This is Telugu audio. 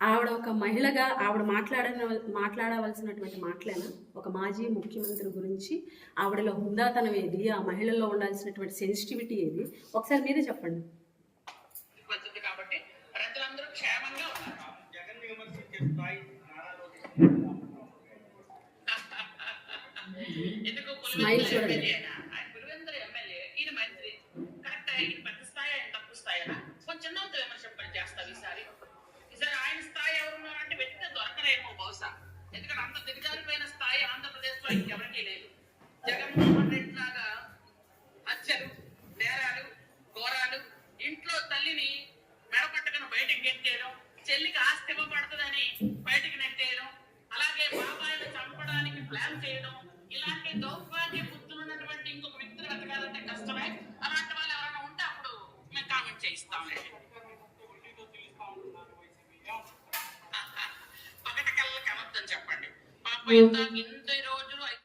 ఆవిడ ఒక మహిళగా ఆవిడ మాట్లాడిన మాట్లాడవలసినటువంటి మాటలేనా ఒక మాజీ ముఖ్యమంత్రి గురించి ఆవిడలో హుందాతనం ఏది ఆ మహిళల్లో ఉండాల్సినటువంటి సెన్సిటివిటీ ఏది? ఒకసారి మీరే చెప్పండి. వచ్చింది కాబట్టి ఎందుకంటే అంత దిగజారిపోయిన స్థాయి ఆంధ్రప్రదేశ్లో ఇంకెవరికీ లేదు. జగన్మోహన్ రెడ్డి లాగా హత్యలు నేరాలు ఘోరాలు ఇంట్లో తల్లిని మెడపట్టుకుని బయటకు గెట్టేయడం చెల్లికి ఆస్తి ఇవ్వబడుతుందని బయటకు నెట్టేయడం అలాగే బాబాయిని చంపడానికి ప్లాన్ చేయడం ఇలాంటి దౌర్భాగ్య బుద్ధులు ఉన్నటువంటి ఇంకొక వ్యక్తిని వెతకాలంటే కష్టమే. అలాంటి వాళ్ళు ఎవరైనా ఉంటే అప్పుడు మేము కామెంట్ చేయిస్తాంలేండి 嗯。